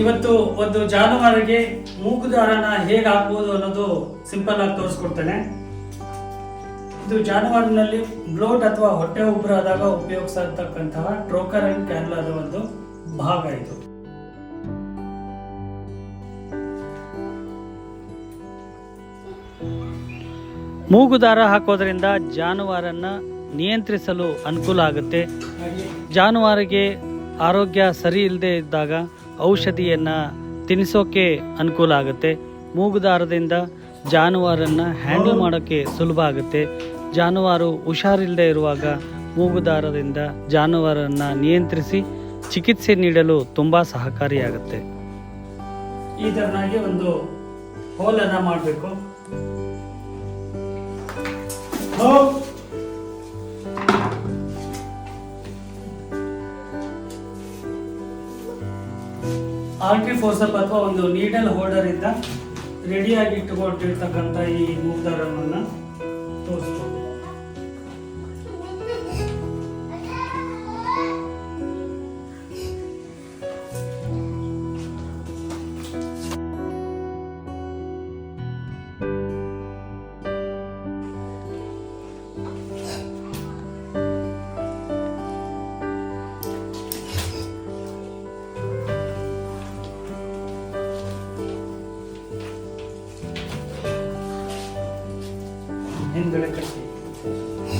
ಇವತ್ತು ಒಂದು ಜಾನುವಾರಿಗೆ ಮೂಗುದಾರನ ಹೇಗೆ ಹಾಕುವುದು ಅನ್ನೋದು ಸಿಂಪಲ್ ಆಗಿ ತೋರಿಸ್ಕೊಡ್ತೇನೆ. ಇದು ಜಾನುವಾರಿನಲ್ಲಿ ಬ್ಲೋಟ್ ಅಥವಾ ಹೊಟ್ಟೆ ಉಬ್ಬರ ಆದಾಗ ಉಪಯೋಗಿಸತಕ್ಕಂತಹ ಟ್ರೋಕರ್ ಅಂಡ್ ಕ್ಯಾನ್ಲಾದ ಒಂದು ಭಾಗ ಇದು. ಮೂಗುದಾರ ಹಾಕೋದ್ರಿಂದ ಜಾನುವಾರನ್ನ ನಿಯಂತ್ರಿಸಲು ಅನುಕೂಲ ಆಗುತ್ತೆ. ಜಾನುವಾರಿಗೆ ಆರೋಗ್ಯ ಸರಿ ಇಲ್ಲದೆ ಇದ್ದಾಗ ಔಷಧಿಯನ್ನು ತಿನ್ನಿಸೋಕೆ ಅನುಕೂಲ ಆಗುತ್ತೆ. ಮೂಗುದಾರದಿಂದ ಜಾನುವಾರನ್ನು ಹ್ಯಾಂಡಲ್ ಮಾಡೋಕ್ಕೆ ಸುಲಭ ಆಗುತ್ತೆ. ಜಾನುವಾರು ಹುಷಾರಿಲ್ಲದೆ ಇರುವಾಗ ಮೂಗುದಾರದಿಂದ ಜಾನುವಾರನ್ನು ನಿಯಂತ್ರಿಸಿ ಚಿಕಿತ್ಸೆ ನೀಡಲು ತುಂಬ ಸಹಕಾರಿಯಾಗುತ್ತೆ. ಈ ಥರನಾಗಿ ಒಂದು ಹೋಲನ್ನು ಮಾಡಬೇಕು. ಆರ್ಟಿ ಫೋರ್ಸಪ್ ಅಥವಾ ಒಂದು ನೀಡಲ್ ಹೋಲ್ಡರ್ ಇಂದ ರೆಡಿಯಾಗಿ ಇಟ್ಟುಕೊಂಡಿರ್ತಕ್ಕಂಥ ಈ ಮೂಗ್ದಾರವನ್ನು Hindu electricity.